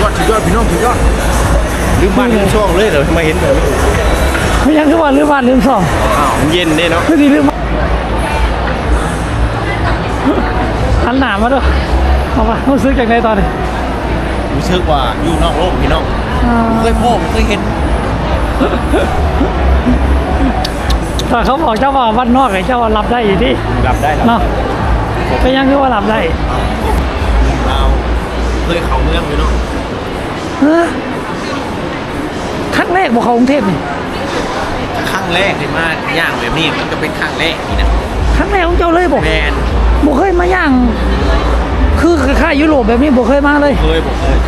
ยอดสุดยอดพี่น้องสุดยอดลืมบ้านลืมช่องเลยเหรอทำไมเห็นแบบนี้ไม่ยังคือว่าลืมบ้านลืมซ่องอ้าวมันเย็นเนี่ยเนาะคือดีลืมบ้านหันหนามาด้วยเอามารู้สึกจากไหนตอนนี้รู้สึกว่าอยู่นอกโลกพี่น้องอ่าเคยพ่อเคยเห็นแต่เขาบอกเจ้าว่าวันนอกไอ้เจ้าว่ารับได้อยู่ที่รับได้รับเนาะ เป็นยังคือว่ารับได้เราเคยเข้าเมืองพี่น้องเฮ้อครั้งแรกบอกเขากรุงเทพนี่ครั้งแรกที่มาย่างแบบนี้มันก็เป็นครั้งแรกนี่นะครั้งแรกของเจ้าเลยบอกแมนบอกเคยมาย่าง คือคล้ายๆยุโรปแบบนี้บอกเคยมาเลยเคยบอกเคย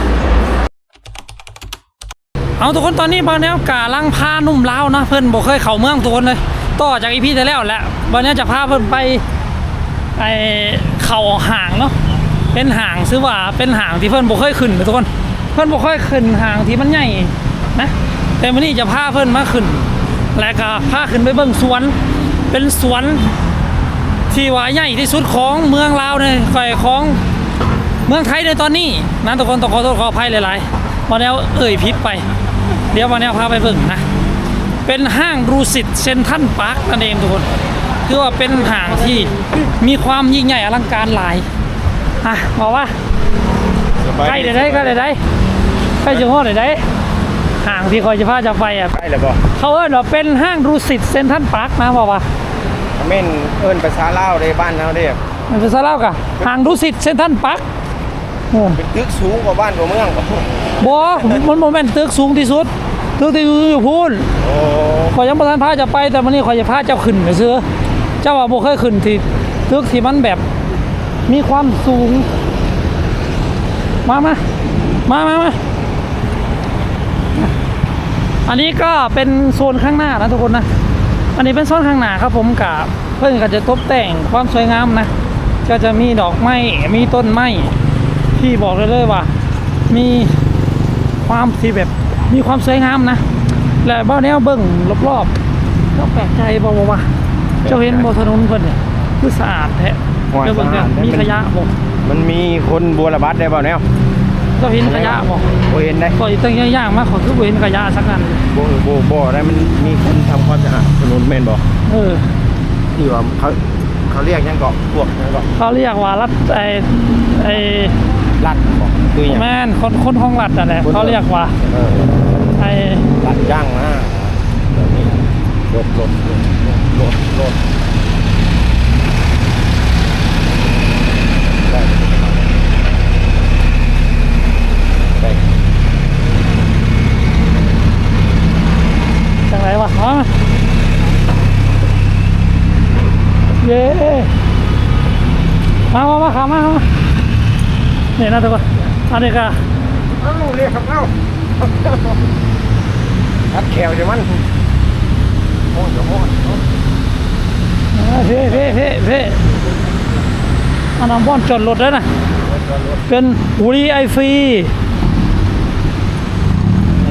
เอาทุกคนตอนนี้บางแนวกาลังพาหนุ่มลาวนะเพิ่นบอกเคยเข้าเมืองทุกคนเลยต่อจากอีพีที่แล้วแหละวันนี้จะพาเพิ่นไป ไอเข่าห่างเนาะเป็นหางซื้อว่าเป็นหางที่เพิ่อนบอกเคยขึ้นนะทุกคน เพิ่อนบอกเคยขึ้นหางที่มันใหญ่นะแต่วันนี้จะพาเพิ่อนมาขึ้น แล้วก็พาขึ้นไปเบิ่งสวน เป็นสวนที่ว่าใหญ่ที่สุดของเมืองลาวในฝ่ายของเมืองไทยในตอนนี้นะทุกคนต้องขอโทษขออภัยหลายๆวันนี้เอ่ยพิษไป เดี๋ยววันนี้พาไปเบิ่งนะ เป็นห้างรูสิตเซนทรัลพาร์คนั่นเองทุกคน คือว่าเป็นห้างที่มีความยิ่งใหญ่อลังการหลายอะบอกว่าใกล้เดี๋ยวได้ใกล้เดี๋ยวได้ใกล้จะฮอดเดี๋ยวได้ห้างที่คอยจะพาจะไปอะใช่แล้วบอกเขาเอิ้นว่าเป็นห้างรูสิตเซนทรัลพาร์คนะบอกว่าเม่นเอิญภาษาลาวในบ้านเราเด้มันเป็นซะเล่ากะห้างรูสิตเซนทรัลพาร์คโอ้เป็นตึกสูงกว่าบ้านกว่าเมืองบ่บอมันโมเมนต์ตึกสูงที่สุดตึกที่อยู่พูนโอ้ขอยยังประธานพาจะไปแต่วันนี้ขอยจะพาเจ้าขึ้นไปซื้อเจ้าว่าบ่เคยขึ้นที่ตึกที่มันแบบมีความสูง มามามามามาอันนี้ก็เป็นโซนข้างหน้านะทุกคนนะ อันนี้เป็นโซนข้างหน้าครับผมกับเพื่อนก็จะตกแต่งความสวยงามนะ ก็จะมีดอกไม้ มีต้นไม้ที่บอกเลยเลยว่า มีความที่แบบมีความสวยงามนะ และบ้านแนวเบิ่งรอบๆก็แปลกใจบอกว่า เจ้าเห็นบนถนนเพิ่นเนี่ยคือสะอาดแท้เจ้าเบิ่งเนี่ยมีขยะบอกมันมีคนบัวระบัดได้เปล่าแนวเจ้าเห็นขยะบอกบ่เห็นได้ก็อีกตั้งย่างๆมากขอคือบ่เห็นขยะสักอันบ่บ่บ่ได้มันมีคนทำความสะอาดถนนแม่นบ่เออที่ว่าเขาเขาเรียกหยังเกาะพวกหยังเกาะเขาเรียกว่ารัฐไอไอลัดบ่คือหยังแม่นคนคนห้องรัฐนั่นแหละเขาเรียกว่าเออไอลัดย่างนะเดี๋ยวนี้ร ถรถรถรถรถได้ได้จังไรวะมาเย้มามามาขามามาเนี่ยนะทุกคนอันนี้ก็เอ้าเรียกครับเอ้าทัดแขวจะมันโอ้ยโอ้ย เพ่เพ่เพ่เพ่อันนั้นบ้อนจอดรถแล้วนะเป็นอุรีไอฟรี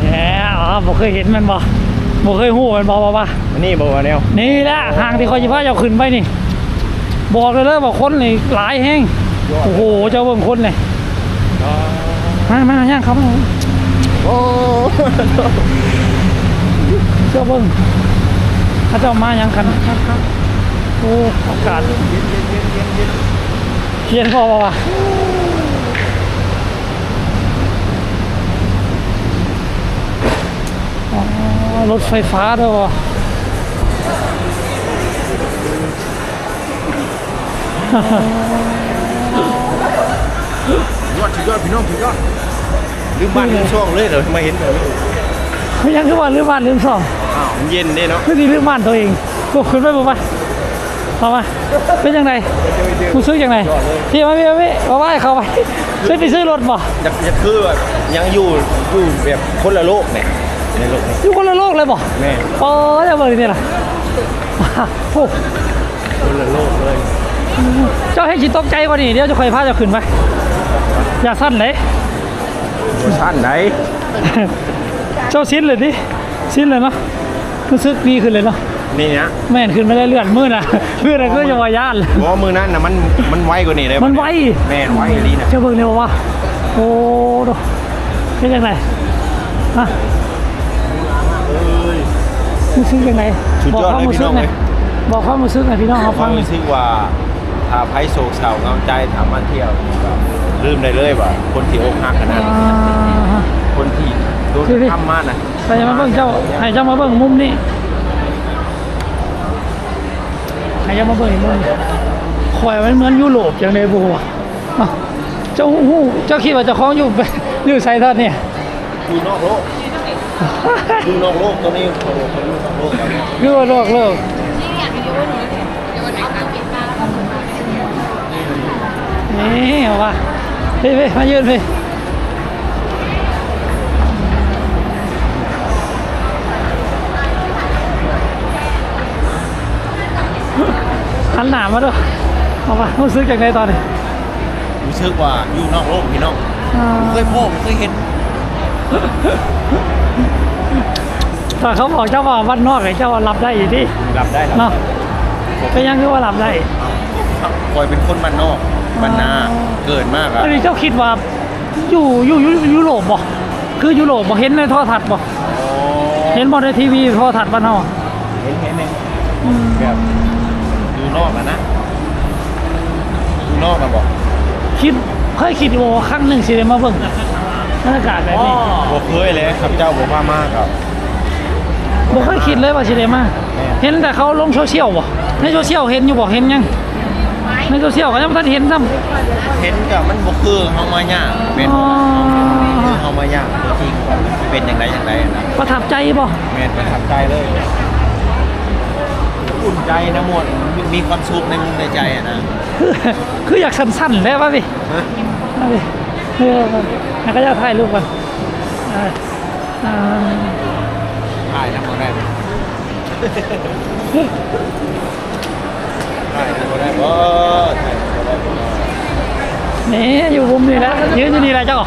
แหมอ๋อบ่เคยเห็นมันบ่บ่เคยหู้มันบ่บ่บ่อันนี้บ่ว่าแนวนี่แหละทางที่เขาจะพาเจ้าขึ้นไปนี่ บอกเลยเลยว่าคนนี่หลายแห้งโอ้โหเจ้าเบิ่งคนเลยมามาย่างเขามาโอ้เจ้าเบิ่งเขาเจ้ามายังกัน โอ้อากาศเย็นพอป่าวะอ๋อรถไฟฟ้าด้วยวะยอดสุดยอดพี่น้องสุดยอดลืมบ้านลืมช่องเลยเหรอทำไมเห็นแบบนี้ไม่ยังคือว่าลืมบ้านลืมซองอ้าวเย็นเนี่ยเนาะไม่ดีลืมบ้านตัวเองกูขึ้นไปบอกว่า เอามาเป็นยังไงกูซื้อยังไงพี่มาพี่มาพี่มาไหว้เขาไปซื้อไปซื้อรถบ่จะจะคือแบบยังอยู่อยู่แบบคนละโลกเนี่ยในโลกนี้อยู่คนละโลกเลยบ่แม่โอ้ยอย่าเบิ่งนี่ล่ะโอ้คนละโลกเลย เจ้าให้ชินตกใจกว่านี้เดี๋ยวจะคอยพาเจ้าขึ้นไปอย่าสั้นเลยท่านไหน เจ้าสิ้นเลยดิสิ้นเลยเนาะรู้สึกดีขึ้นเลยเนาะ มนี่นะแม่นขึ้นไม่ได้เลื่อนมืดนะมืดนะก็จะวายานเลยเพราะว่ามือนั้นนะมันมันไวกว่านี้เลยมันไวแม่นไวดีนะเจ้าเบิ่งเร็ววะโอ้ดูเป็นยังไงฮะมึงซื้อยังไงสุดยอดบอกเลยความรู้พี่สึน้กองหน่เลอยยบอกความรู้สึกหน่อยพี่น้องเขาคฟัวามงรู้สึกว่าถ้าไพ่โศกเศร้าเงาใจถามมาเที่ยวก็ลืมได้เลยว่าคนที่อกหักขนาดอ่านี้ฮะคนที่โดนคือพี่ทำมาน่ะแต่อยังมาเบิ่งเจ้าให้เจ้ามาเบิ่งมุมนี้ ให้เจ้ามาเบิ่งอีกมุมคอยมันเหมือนยุโรปอย่างในบัวะเจ้าหู้เจ้าคิดว่าเจ้าของอยู่อยู่ไซทอดเนี่ยอยู่นอกโลกอยู่นอกโลกตอนนี้โอ้โหเขาอยู่นอกโลกแล้วเนี่ยคือว่าโลกโลกนี่อยากไปดูหนูเดี๋ยววันนี้เอาปิดตาแล้วก็หมุนมานี่เอาว่าพี่พี่มายื หันหนามาด้วยเอาว่ารู้สึกอย่างไรตอนนี้รู้สึกว่าอยู่นอกโลกพี่น้องอ่าเคยพบเคยเห็นแต่เขาบอกเจ้าว่าวันนอกไอ้เจ้าว่ารับได้อยู่ที่รับได้รับเนาะเป็นยังคือว่ารับได้คอยเป็นคนบ้านนอกบ้านนาเกิดมากอะอันนี้เจ้าคิดว่าอยู่อยู่อยู่ยุโรปบ่คือยุโรปบ่เห็นในโทรทัศน์บ่เห็นบ่ในทีวีโทรทัศน์บ้านเฮาเห็นเห็นเองอืมแบบอยู่ นอกอะนะอยู่นอกอะบอกคิดเคยคิดว่าครั้งหนึ่งสิได้มาเบิ่งบรรยากาศแบบนี้บ่เคยเลยครับเจ้าบอกว่ามากครับบ่เคยคิดเลยว่าสิได้มาแม่เห็นแต่เขาลงโซเชียลบ่ในโซเชียลเห็นอยู่บ่เห็นยังในโซเชียลก็ยังบ่ทันเห็นซ้ำเห็นกับมันบ่คือเฮามาย่างเป็นอ๋อคือเฮามาย่างตัวจริงว่ามันเป็นอย่างไรอย่างไรนะประทับใจบ่แม่นประทับใจเลย อุ่นใจนะหมดมีมีความสุขในในใจอะนะคือคืออยากสั้นๆแล้วป่ะพี่ฮะเอาดิเออแล้วก็จะถ่ายรูปกันอ่าอ่าถ่ายนะบ่ได้บ่ถ่ายนะบ่ได้บ่ถ่ายนะบ่ได้บ่นี่อยู่มุมนี่แหละยืนอยู่นี่แหละเจ้า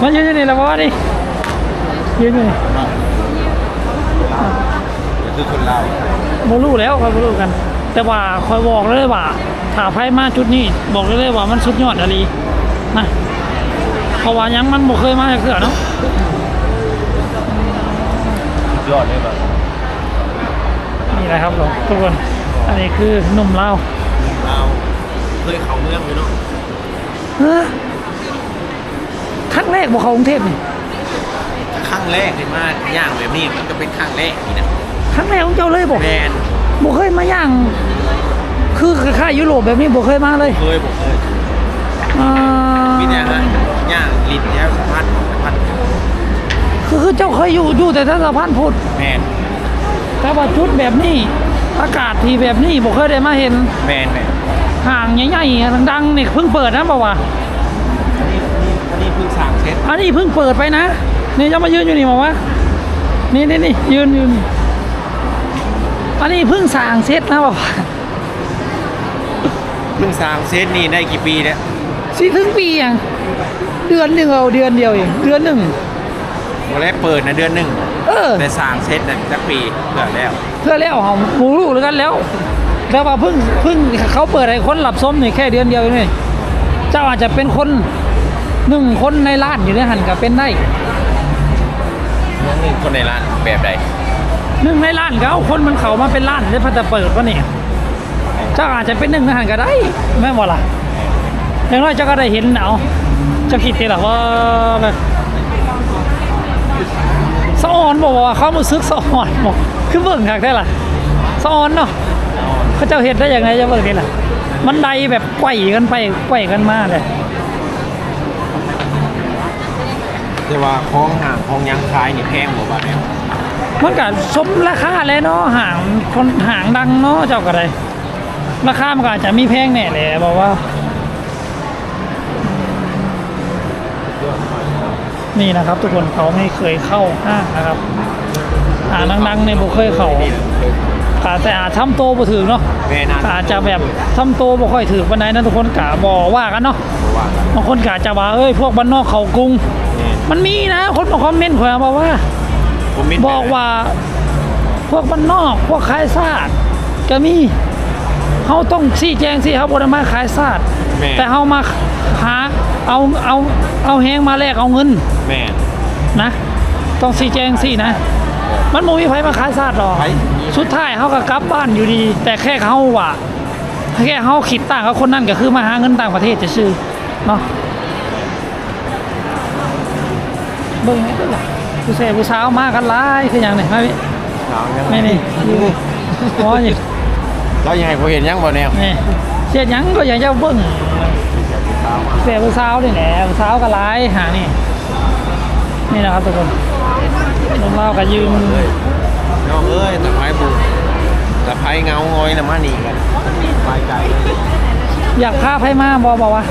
มายืนอยู่นี่แหละเพราะว่านี่ยืนอยู่นี่เนาะคือคนลาว โมรู้แล้วคอยโมรู้กัน แต่ว่าคอยบอกเลยว่าถ้าไพ่มาจุดนี้ บอกเลยว่ามันสุดยอดอะลีนะเพราะว่ายังมันบ่เคยมาจากเถื่อเนาะสุดยอดเลยแบบนี่แหละครับผมทุกคน อันนี้คือหนุ่มลาวลาวเคยเข้าเมืองอยู่เนาะเฮ้อครั้งแรกบอกเขากรุงเทพนี่ ครั้งแรกที่มาย่างแบบนี้มันก็เป็นครั้งแรกนี่นะ ครั้งแรกของเจ้าเลยบอกแมนบ่เคยมาย่าง คือคล้ายๆยุโรปแบบนี้บ่เคยมาเลยเคยบอกเคยอ่ามีแต่ฮะย่างลิ้นแย้วพันพันคือคือเจ้าเคยอยู่อยู่แต่ท่านสะพานพุทธแมนแต่ว่าชุดแบบนี้อากาศที่แบบนี้บ่เคยได้มาเห็นแมนแมนห่างใหญ่ๆดังๆนี่เพิ่งเปิดนะบอกว่าอันนี้อันนี้เพิ่งสั่งเสร็จอันนี้เพิ่งเปิดไปนะ นี่จะมายืนอยู่นี่บอกว่านี่นี่นี่ยืนยืน อันนี้เพิ่งสร้างเสร็จนะบอกว่าเพิ่งสั่งเสร็จนี่ได้กี่ปีแล้วสิถึงปีอย่างเดือนหนึ่งเอาเดือนเดียวเองเดือนหนึ่งวันแรกเปิดนะเดือนหนึ่งเออแต่สั่งเสร็จนะสักปีเกือบแล้ว เพื่อแล้วของหมูลูกแล้วกันแล้วแต่ว่าเพิ่งเพิ่งเขาเปิดให้คนหลับส้มนี่แค่เดือนเดียวเองนี่เจ้าอาจจะเป็นคนหนึ่งคนในร้านอยู่ในหันกับเป็นได้น้องหนึ่งคนในร้านแบบใด หนึ่งในร้านก็เอาคนมันเขามาเป็นร้านได้พัฒเปิดวะเนี่ยเจ้าอาจจะเป็นหนึ่งในหันก็ได้แม่นบ่ล่ะอย่างน้อยเจ้าก็ได้เห็นเอาเจ้าคิดทีหละว่าสะออนบอกว่าเขามาซึกสะออนบอกคือเบิ่งคักได้ล่ะสะออนเนาะเขาเจ้าเห็ดได้ย่างไรจะเบิกนี่ล่ะมันไดแบบไกวกันไปไกวกันมาเลยแต่ว่าคลองห่างคลองยังคายนี่แพงกว่าบ้าทแล้ว มันก็สมราคาเลยเนาะหางคนหางดังเนาะเจ้าก็ได้ราคามันก็อาจจะมีแพงแน่เลยบอกว่า นี่นะครับ ทุกคนเขาไม่เคยเข้าห้างนะครับอ่าดังๆเนี่ยบ่เคยเขาอาจแต่อาจทำโตบ่ถึงเนาะแม่น่าอาจจะแบบทำโตบ่ค่อยถือปานใดนะทุกคนกะบ่ว่ากันเนาะบางคนกอาจะว่าเอ้ยพวกบ้านนอกเขากรุง มันมีนะคนมาคอมเมนต์ข่อยมาบอกว่า ผมมินบอกว่า พวกบ้านนอกพวกขายซาดก็มีเขาต้องชี้แจงสิเขาบไดมาขายซาดแม่แต่เขามาหาเอาเอาเอาแหงมาแลกเอาเงินแม่นนะ ต้องชี้แจงสินะ มันโมมีไผมาขายซาดหรอกไผสุดท้ายเขาก็กลับบ้านอยู่ดี แต่แค่เขาว่าแค่เขาคิดต่างกับคนนั้นก็คือมาหาเงินต่างประเทศจะชื่อเนาะเบิ่งนี่ก็ล่ะ ผู้แซ่ผู้สาวมากันหลายคืออย่างนี้มาพี่ถามยังไม่นี่อยู่อ๋อนี่เรายังให้ผมเห็นยังบ่แนวนี่เสียดหยังก็อยากจะเบิ่งแซ่ผู้สาวนี่แหละผู้สาวก็หลายหานี่นี่นะครับทุกคนลงเล่าก็ยืมน้องเอ้ยตะไคร้บุกตะไคร้เงางอยน่ะมานี่กันสบายใจเลยอยากพาไผมาบ่บอกว่า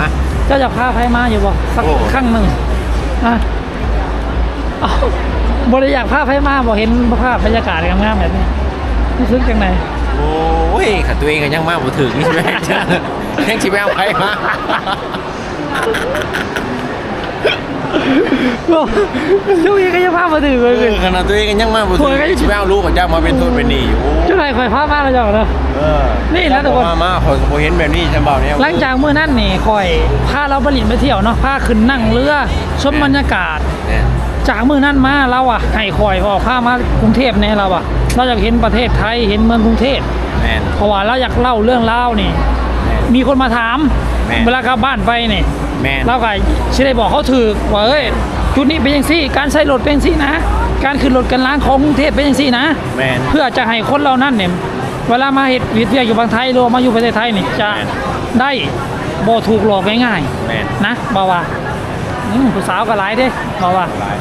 ฮะเจ้าอยากพาไผมาอยู่บ่สักโอ้ครั้งหนึ่งอะเอ้า บ่ได้อยากพาไผมาบ่เห็นภาพบรรยากาศงามๆแบบนี้รู้สึกจังไดโอ้ยขัดตัวเองกันยังมากบ่ถึงนี่ใช่ไหมแค่ชิแมวไปมาบ่ช่วงนี้ก็จะพามาถึงเลเอยอขนาดตัวเองกันยังมากบ่ถึงชิแมวรู้กับเจ้ามาเป็นโทษเป็นหนี้อยู่เจ้าไหนคอยพามาแล้วเจ้าเนาะเออนี่นะทุกคนมามาคนบ่เห็นแบบนี้ฉันบอกเนี่ยหลังจากมื้อนั้นนี่คอยพาเราไปลินไปเที่ยวเนาะพาขึ้นนั่งเรือชมบรรยากาศเนี่ย จากมื้อนั้นมาเราอะให้คอยออกพามากรุงเทพแน่เราอะ เราอยากเห็นประเทศไทยเห็นเมืองกรุงเทพแม่นเพราะว่าเราอยากเล่าเรื่องเล่าวนี่แม่นมีคนมาถามแม่เวลากลับบ้านไปนี่แม่นเราก็สิได้บอกเขาถือว่าเอ้ยจุดนี้เป็นอย่างซี่ การใช้รถเป็นอย่างซี่นะ การขึ้นรถกันล้างของกรุงเทพเป็นอย่างซี่นะ แม่นเพื่อจะให้คนเรานั่นเนี่ยเวลามาเห็ดวิทยาอยู่บางไทยหรือว่ามาอยู่ประเทศไทยนี่จะแม่น ได้บ่ถูกหลอกง่ายแม่นๆนะบ่าวว่า อืมผู้สาวก็หลายเด้บ่าวว่าหลาย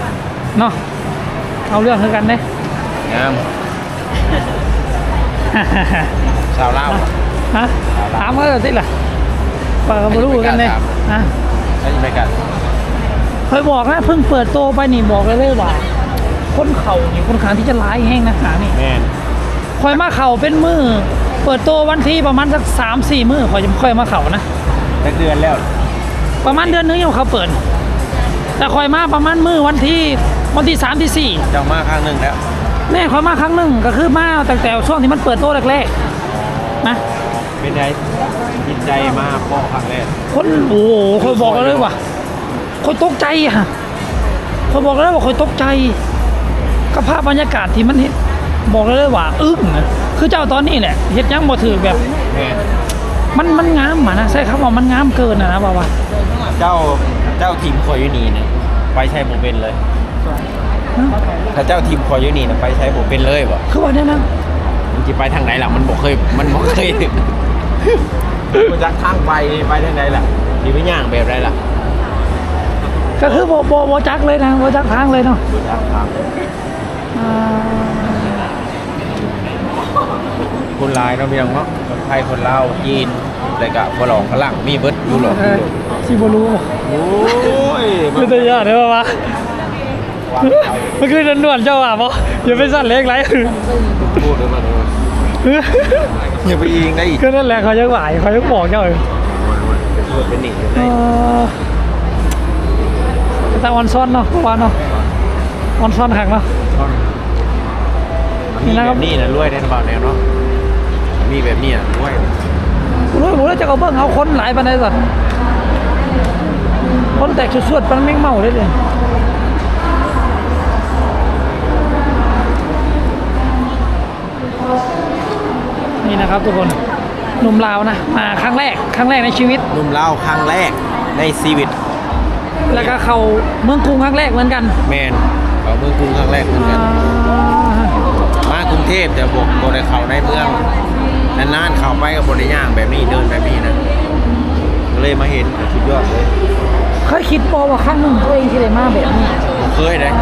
เนาะเอาเรื่องคือกันเด้งามชาวลาวฮะถามเขาเลยสิล่ะเปิดมารู้กันเลยฮะใช่ไหมกันเคยบอกนะเพิ่งเปิดโตไปนี่บอกเลยเลยว่าคนเข่านี่คนขางที่จะร้ายแห้งนะหานี่แม่นคอยมาเข่าเป็นมือเปิดโตวันที่ประมาณสักสามสี่มือคอยจะค่อยมาเข่านะสักเดือนแล้ว ประมาณเดือนนึงยังเขาเปิด แต่คอยมาประมาณมือวันที่วันที่สามที่สี่เจ้ามาครั้งหนึ่งแล้วแน่คอยมาครั้งหนึ่งก็คือมาตั้งแต่ช่วงที่มันเปิดโตแรกๆนะเป็นไงจิตใจมาพ่อครั้งแรกคนโอ้โหคอยบอกเลยว่าคอยตกใจอะคอยบอกเลยว่าคอยตกใจกับภาพบรรยากาศที่มันเห็นบอกเลยว่าอึ้งอะคือเจ้าตอนนี้แหละเฮ็ดหยังบ่ถือแบบแม่นมันมันงามอะนะใช่ครับว่ามันงามเกินอะนะบ่าวว่าเจ้า เจ้าทีมคอยยูนีเนี่ยไปใช้ผมเป็นเลย ถ้าเจ้าทีมคอยยูนีเนี่ยไปใช้ผมเป็นเลยบ่คือว่าเนี่ยนะมันจะไปทางไหนล่ะมันบอกเคยมันบอกเคยมันจากทางไปไปทางไหนล่ะดีไปย่างแบบไรล่ะก็คือบ่บ่บ่จักเลยนะบ่จักทางเลยเนาะดูจากทาง อ่า คนลายเนาะพี่น้องเนาะคนไทยคนลาวจีนอะไรกะฝรั่งฝรั่งมีเบิดยุโรปเอยุอโรปสิบ่รู้โอ้ยคือตัวยอดเด้อว่าวางเอามันคือด่วนๆเจ้าว่าบ่อย่าไปสั่นเล็กไรพูดเลยมาเลยอย่าไปยิงได้อีกก็นั่นแหละเขาจะหวายเขาจะบอกเจ้าเออพูดเป็นหนีอยู่เอในอแต่ออนซ่อนเนาะเพราะว่าเนาะออนซ่อนหักเนาะมีแบบนี้นะรวยได้ระบาดแนวเนาะ มีแบบนี้นะรวยรู้รู้แล้วจะเอาเบิ่งเอาคนหลายปานใดสัตว์คนแตกสวดๆปานแมงเมาเลยเลยนี่นะครับทุกคนหนุ่มลาวนะมาครั้งแรกครั้งแรกในชีวิต หนุ่มเล่าวครั้งแรกในชีวิต แล้วก็เข้าเมืองกรุงครั้งแรกเหมือนกันแมนเขาเมืองกรุงครั้งแรกเหมือนกันมากรุงเทพแต่บอกบริเขาในเมือง นานๆเข้าไปกับบริย่างแบบนี้เดินแบบนี้นะก็เลยมาเห็นสุดยอดเลยเคยคิดบอกว่าครั้งหนึ่งตัวเองที่ได้มาแบบนี้ผมเคยเลย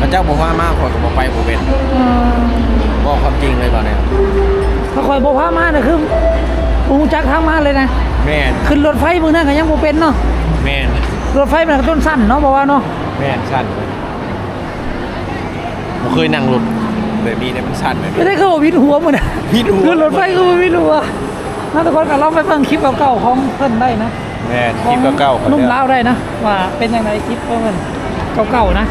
พระเจ้าบอกว่ามากขอยกับบอกไปผมเป็นเอ่อบอกความจริงเลยตอนนี้ถ้าคอยบอกว่ามาเนี่ยคือปูจักทางมาเลยนะแม่นขึ้นรถไฟมือนั่นก็ยังบ่เป็นเนาะแม่นรถไฟมันก็ต้นสั้นเนาะบอกว่าเนาะแม่นสั้นเลยผมเคยนั่งรถ แบบนี้เนี่ยมันสั้นแบบไม่นี้ได้เข้าวิดหัวมันนะวิดหัวขึ้นรถไฟก็บ่วิดหัวนะทุกคนก็ลองไปเบิ่งคลิปเก่าๆของเพิ่นได้นะแม่นคลิปเก่าๆของนุ่มลาวได้นะ ว่าเป็นยังไงคลิปของเพิ่นเก่าๆนะ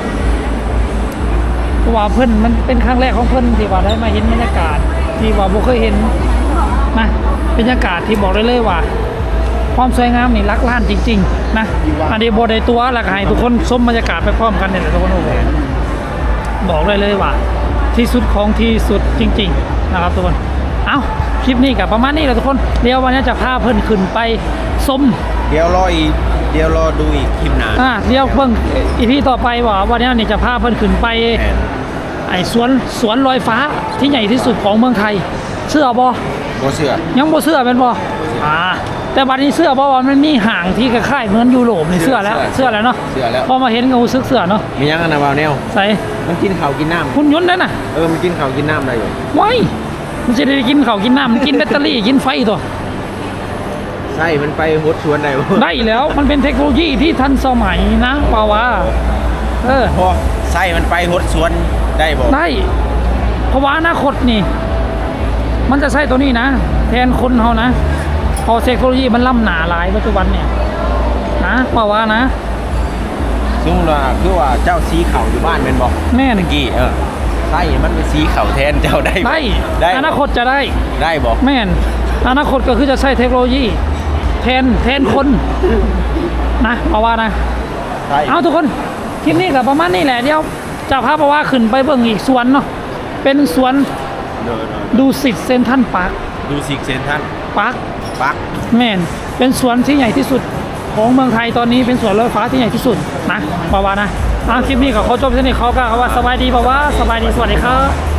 เพราะว่าเพิ่นมันเป็นครั้งแรกของเพิ่นที่ว่าได้มาเห็นบรรยากาศ ที่ว่าบ่เคยเห็นนะบรรยากาศที่บอกได้เลยว่า ความสวยงามนี่ลักล้านจริง ๆ นะ อันนี้บ่ได้ตัวแล้วก็ให้ทุกคนชมบรรยากาศไปพร้อมกันนี่แหละทุกคนโอ้โหบอกได้เลยว่า ที่สุดของที่สุดจริง ๆ นะครับทุกคน เอ้าคลิปนี้กับประมาณนี้แหละทุกคน เดี๋ยววันนี้จะพาเพิ่นขึ้นไปชมเดี๋ยวรออีกเดี๋ยวรอดูอีกคลิปหน้าอ่าเดี๋ยวเบิ่งอีพีต่อไปว่าวันนี้นี่จะพาเพิ่นขึ้นไปแม่นไอ้สวนสวนลอยฟ้าที่ใหญ่ที่สุดของเมืองไทยเชื่อบ่บ่เชื่อยังบ่เชื่อเป็นบ่อ่าแต่บัดนี้เชื่อบ่ว่ามันมีห่างที่คล้ายๆเหมือนยุโรปนี่เชื่อแล้วเชื่อแล้วเนาะเชื่อแล้วพอมาเห็นก็รู้สึกเชื่อเนาะมียังอันนะบ่าวแนวใส่ มันกินข้าวกินน้ำคุณยนต์นั่นน่ะเออมันกินข้าวกินน้ำได้อยู่ไว้มันจะได้กินข้าวกินน้ำมันกินแบตเตอรี่กินไฟตัวใช่มันไปฮดสวนได้บ่ได้แล้วมันเป็นเทคโนโลยีที่ทันสมัยนะเปล่าวะเออ พอใช่มันไปฮดสวนได้บ่ได้เพราะว่าอนาคตนี่ มันจะใช้ตัวนี้นะ แทนคนเขานะ พอเทคโนโลยีมันล้ำหนาหลายปัจจุบันเนี่ยนะเปล่าวะ นะซึ่งว่าคือว่าเจ้าสีข้าวอยู่บ้านแม่นบ่แม่นเมื่อกี้เออใช่มันเป็นสีข้าวแทนเจ้าได้บ่ได้ได้บ่อนาคตจะได้ได้บ่แม่นอนาคตก็คือจะใช้เทคโนโลยี แทนแทนคนนะเปล่าวะนะใช่เอาทุกคนคลิปนี้ก็ประมาณนี้แหละเดี๋ยวจะพาเพราะว่าขึ้นไปเบิ่งอีกสวนเนาะเป็นสวนเดินดูสิตเซนทันปาร์คๆดูสิเซนท่านปาร์คปัก แม่นเป็นสวนที่ใหญ่ที่สุด ของเมืองไทยตอนนี้เป็นสวนรถไฟฟ้าที่ใหญ่ที่สุดนะปาวานะเอาคลิปนี้ก็ขอจบที่นี่เขาก็ว่าสบายดีปาวาสบายดีสวัสดีครับ